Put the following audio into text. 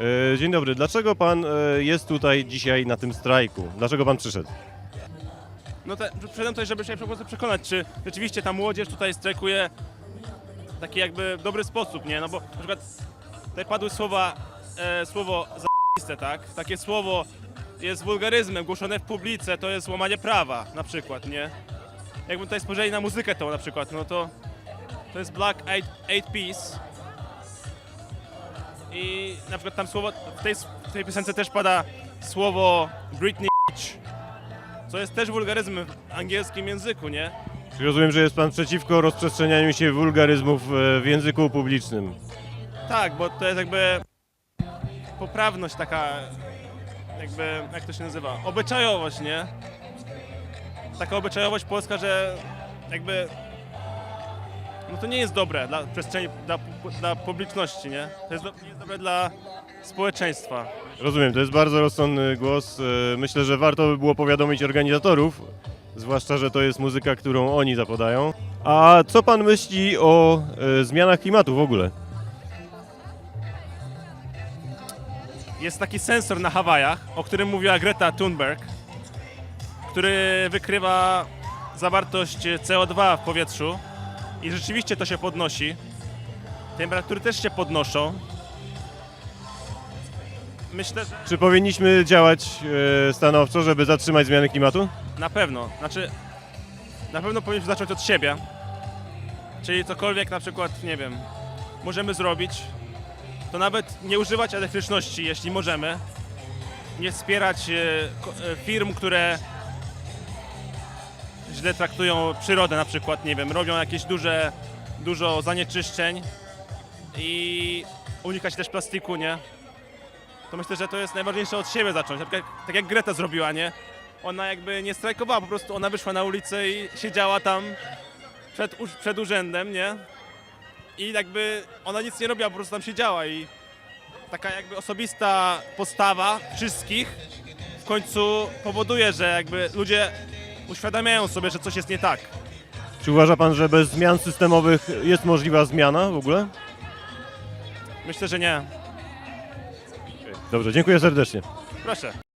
E, Dzień dobry. Dlaczego pan e, jest tutaj dzisiaj na tym strajku? Dlaczego pan przyszedł? No te, przyszedłem tutaj, żeby się po prostu przekonać, czy rzeczywiście ta młodzież tutaj strajkuje w taki jakby dobry sposób, nie? No bo na przykład tutaj padły słowa, e, słowo za***iste, tak? Takie słowo jest wulgaryzmem, głoszone w publice, to jest łamanie prawa, na przykład, nie? Jakby tutaj spojrzeli na muzykę tą na przykład, no to to jest Black Eyed, Peas i na przykład tam słowo, w tej, w tej piosence też pada słowo Britney co jest też wulgaryzmem w angielskim języku, nie? Czy rozumiem, że jest pan przeciwko rozprzestrzenianiu się wulgaryzmów e, w języku publicznym? Tak, bo to jest jakby poprawność taka, jakby, jak to się nazywa, obyczajowość, nie? Taka obyczajowość polska, że jakby, no to nie jest dobre dla przestrzeni, dla, dla publiczności, nie? To jest, do, nie jest dobre dla społeczeństwa. Rozumiem, to jest bardzo rozsądny głos. E, Myślę, że warto by było powiadomić organizatorów, zwłaszcza, że to jest muzyka, którą oni zapodają. A co pan myśli o e, zmianach klimatu w ogóle? Jest taki sensor na Hawajach, o którym mówiła Greta Thunberg, który wykrywa zawartość CO2 w powietrzu i rzeczywiście to się podnosi. Temperatury też się podnoszą. Myślę, że Czy powinniśmy działać e, stanowczo, żeby zatrzymać zmiany klimatu? na pewno. Znaczy, na pewno powinniśmy zacząć od siebie. Czyli cokolwiek na przykład, nie wiem, możemy zrobić, to nawet nie używać elektryczności, jeśli możemy. Nie wspierać e, ko- e, firm, które źle traktują przyrodę na przykład, nie wiem, robią jakieś duże, dużo zanieczyszczeń i unikać też plastiku, nie? To myślę, że to jest najważniejsze od siebie zacząć. Tak jak, tak jak Greta zrobiła, nie? Ona jakby nie strajkowała, po prostu ona wyszła na ulicę i siedziała tam przed, przed urzędem, nie? I jakby ona nic nie robiła, po prostu tam siedziała i taka jakby osobista postawa wszystkich w końcu powoduje, że jakby ludzie uświadamiają sobie, że coś jest nie tak. Czy uważa pan, że bez zmian systemowych jest możliwa zmiana w ogóle? Myślę, że nie. Dobrze, dziękuję serdecznie. Proszę.